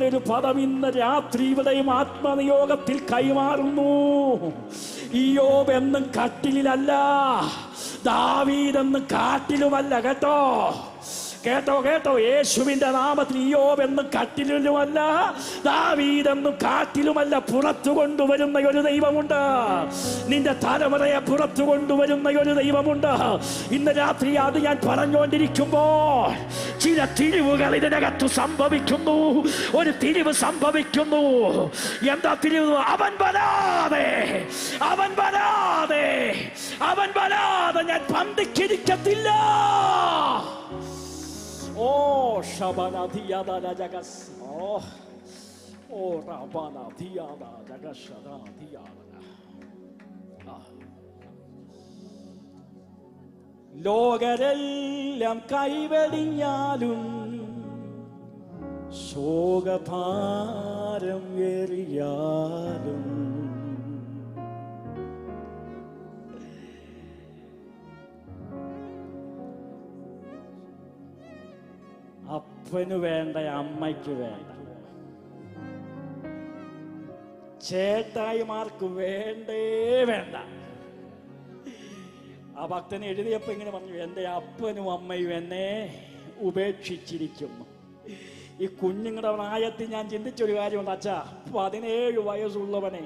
എന്നൊരു പദം ഇന്ന് രാത്രി ഇവിടെയും ആത്മനിയോഗത്തിൽ കൈമാറുന്നു. ഈ യോബ് എന്നും കട്ടിലിലല്ല ദാവീദെന്നും കാട്ടിലുമല്ല കേട്ടോ. കേട്ടോ കേട്ടോ യേശുവിന്റെ നാമത്തിൽ ഇയോബ് എന്ന് കട്ടിലുമല്ല ദാവീതെന്ന് കാട്ടിലുമല്ല പുറത്തു കൊണ്ടുവരുന്ന ഒരു ദൈവമുണ്ട്. നിന്റെ തലമുറയെ പുറത്തു കൊണ്ടുവരുന്ന ഒരു ദൈവമുണ്ട്. ഇന്ന് രാത്രി അത് ഞാൻ പറഞ്ഞുകൊണ്ടിരിക്കുമ്പോൾ ചില തിരിവുകൾ ഇതിനകത്ത് സംഭവിക്കുന്നു. ഒരു തിരിവ് സംഭവിക്കുന്നു. എന്താ തിരിവ്? അവൻ വരാതെ അവൻ വരാതെ അവൻ വരാതെ ഞാൻ പന്തിക്കിരിക്കത്തില്ല. ഓ Oh, oh, ഓ ഓ റബനധിയത ജഗശനധിയത ലോകരെല്ലാം കൈവെടിഞ്ഞാലും ശോകഭാരം ഏറിയാലും അപ്പന് വേണ്ട അമ്മയ്ക്ക് വേണ്ട. ചേട്ടായിമാർക്ക് വേണ്ടേ വേണ്ട. ആ ഭക്തൻ എഴുതിയപ്പോ ഇങ്ങനെ പറഞ്ഞു എന്റെ അപ്പനും അമ്മയും എന്നെ ഉപേക്ഷിച്ചിരിക്കുന്നു. ഈ കുഞ്ഞുങ്ങളുടെ പ്രായത്തിൽ ഞാൻ ചിന്തിച്ചൊരു കാര്യമുണ്ട് അച്ഛാ പതിനേഴ് വയസ്സുള്ളവനെ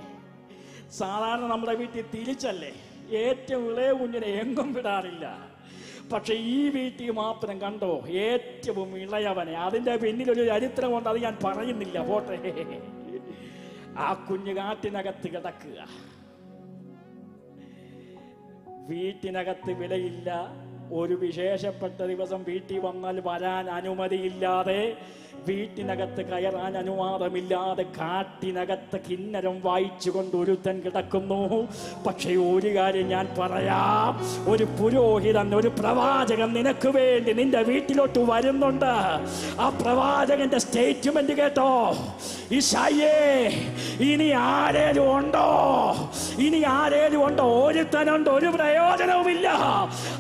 സാധാരണ നമ്മുടെ വീട്ടിൽ തിരിച്ചല്ലേ? ഏറ്റവും ഇളയ കുഞ്ഞിനെ എങ്ങും വിടാറില്ല. പക്ഷെ ഈ വീട്ടിൽ മാത്രം കണ്ടോ? ഏറ്റവും ഇളയവനെ. അതിന്റെ പിന്നിലൊരു ചരിത്രമുണ്ട് അത് ഞാൻ പറയുന്നില്ല. പോട്ടെ. ആ കുഞ്ഞു കാട്ടിനകത്ത് കിടക്കുക. വീട്ടിനകത്ത് വിലയില്ല. ഒരു വിശേഷപ്പെട്ട ദിവസം വീട്ടിൽ വന്നാൽ വരാൻ അനുമതിയില്ലാതെ വീട്ടിനകത്ത് കയറാൻ അനുവാദമില്ലാതെ കാട്ടിനകത്ത് കിന്നരം വായിച്ചുകൊണ്ട് ഒരുത്തൻ കിടക്കുന്നു. പക്ഷേ ഒരു കാര്യം ഞാൻ പറയാം. ഒരു പുരോഹിതൻ ഒരു പ്രവാചകൻ നിനക്ക് വേണ്ടി നിന്റെ വീട്ടിലോട്ട് വരുന്നുണ്ട്. ആ പ്രവാചകന്റെ സ്റ്റേറ്റ്മെന്റ് കേട്ടോ. ഈശായേ ഇനി ആരേലും ഉണ്ടോ? ഇനി ആരേലും ഉണ്ടോ? ഒരുത്തനുണ്ട് ഒരു പ്രയോജനവുമില്ല.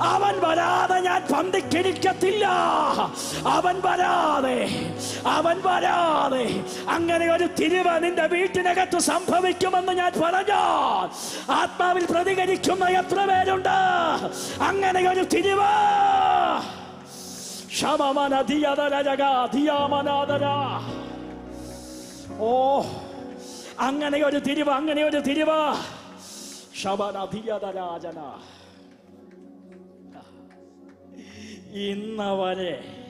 അവൻ വരാതെ ഞാൻ പന്തിക്കിരിക്കത്തില്ല അവൻ വരാതെ അവൻ വരാതെ അങ്ങനെ ഒരു തിരിവ് നിന്റെ വീട്ടിനകത്ത് സംഭവിക്കുമെന്ന് ഞാൻ പറഞ്ഞു? ആത്മാവിൽ പ്രതികരിക്കുന്ന എത്ര പേരുണ്ട്? അങ്ങനെ ഒരു തിരിവ്. ഓ അങ്ങനെ ഒരു തിരിവ് അങ്ങനെ ഒരു തിരിവ്. ശബനധിയതരാജന ഇന്ന് വരെ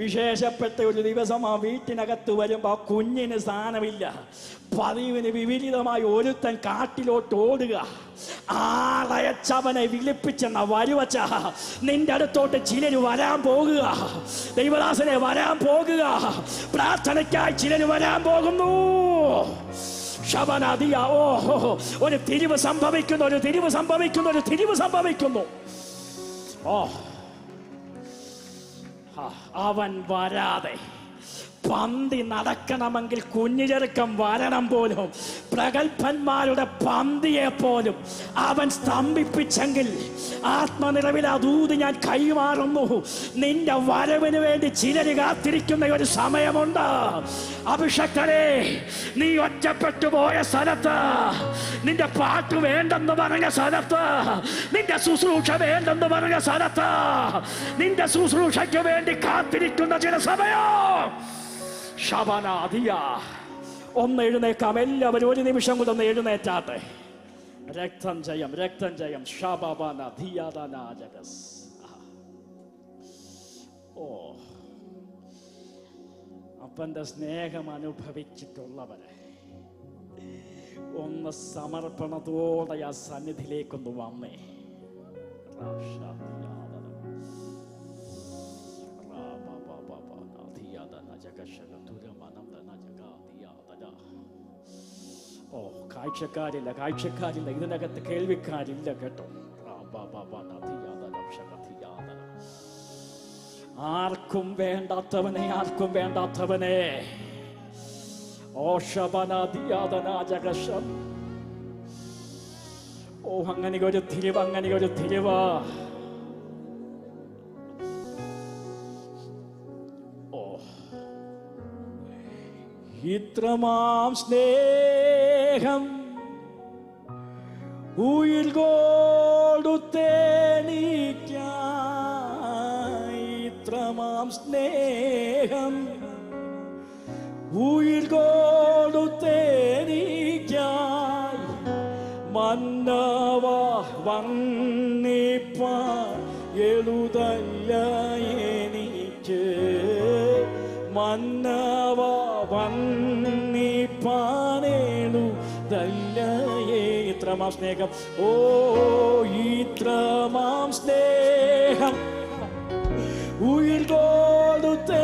വിശേഷപ്പെട്ട ഒരു ദിവസം ആ വീട്ടിനകത്ത് വരുമ്പോൾ ആ കുഞ്ഞിന് സ്ഥാനമില്ല. പതിവിന് വിപരീതമായി ഒരുത്തൻ കാട്ടിലോട്ട് ഓടുക. ആളയച്ചവനെ വിളിപ്പിച്ചെന്ന വരുവച്ച. നിന്റെ അടുത്തോട്ട് ചിലര് വരാൻ പോകുക. ദൈവദാസനെ വരാൻ പോകുക. പ്രാർത്ഥനയ്ക്കായി ചിലര് വരാൻ പോകുന്നു. ശബനദിയ ഓ ഹോ, ഹോ. ഒരു തിരിവ് സംഭവിക്കുന്നു ഒരു തിരിവ് സംഭവിക്കുന്നു ഒരു തിരിവ് സംഭവിക്കുന്നു. ഓ ആ, അവൻ വരാതെ. പന്തി നടക്കണമെങ്കിൽ കുഞ്ഞുചെറുക്കം വരണം പോലും. പ്രഗത്ഭന്മാരുടെ പന്തിയെ പോലും അവൻ സ്തംഭിപ്പിച്ചെങ്കിൽ ആത്മനിറവിൽ അതൂത് ഞാൻ കൈമാറുന്നു. നിന്റെ വരവിന് വേണ്ടി ചിലര് കാത്തിരിക്കുന്ന ഒരു സമയമുണ്ട്. അഭിഷക്തരെ നീ ഒറ്റപ്പെട്ടു പോയ സ്ഥലത്ത് നിന്റെ പാട്ട് വേണ്ടെന്ന് പറഞ്ഞ സ്ഥലത്ത് നിന്റെ ശുശ്രൂഷ വേണ്ടെന്ന് പറഞ്ഞ സ്ഥലത്ത് നിന്റെ ശുശ്രൂഷയ്ക്ക് വേണ്ടി കാത്തിരിക്കുന്ന ചില സമയം. ശബനാദിയ ഒന്ന് എഴുന്നേക്കാം. എല്ലാവരും ഒരു നിമിഷം കൂടെ ഒന്ന് എഴുന്നേറ്റാട്ടെ രക്തം ജയം രക്തം ജയം. ധിയതനാജകസ് ഓ. അപ്പന്റെ സ്നേഹം അനുഭവിച്ചിട്ടുള്ളവരെ ഒന്ന് സമർപ്പണത്തോടെ ആ സന്നിധിയിലേക്കൊന്ന് വന്നേ. കാഴ്ചക്കാരില്ല കാഴ്ചക്കാരില്ല. ഇതിനകത്ത് കേൾവിക്കാരില്ല കേട്ടോ. ആർക്കും വേണ്ടാത്തവനെ ആർക്കും വേണ്ടാത്തവനെ. ഓ ശബനാദിയാദനാജകശം ഓ അങ്ങനെ ഒരു തിരിവ് അങ്ങനെ ഒരു തിരിവ്. ഓ. ഇത്രമാം സ്നേഹം ഉയിർ കൊടുത്തേനിക്കായി ഇത്രമാം സ്നേഹം. ഉയിൽ കൊടുത്തേനിക്കായി മന്നവ വന്നിപ്പ എഴുതല്ല എനിക്ക്. മന്നവ വന്നിപ്പാൻ ഇത്രമാം സ്നേഹം. ഓ ഇത്രമാം സ്നേഹം. ഉയിർ കൊടുത്തേനിക്കായി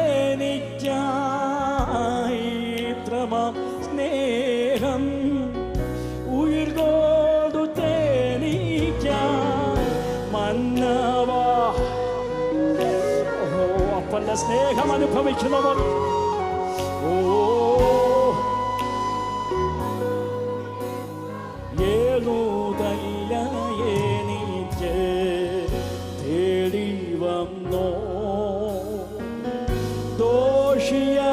ഇത്രമാം സ്നേഹം. ഉയിർ കൊടുത്തേനിക്കായി മന്നവാ. ഓ അപ്പന്റെ സ്നേഹം അനുഭവിക്കുന്നവർ ഓ വന്നോ ദോഷിയാമെന്നെയും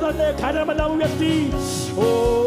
때 가라만 나온 व्यक्ति ओ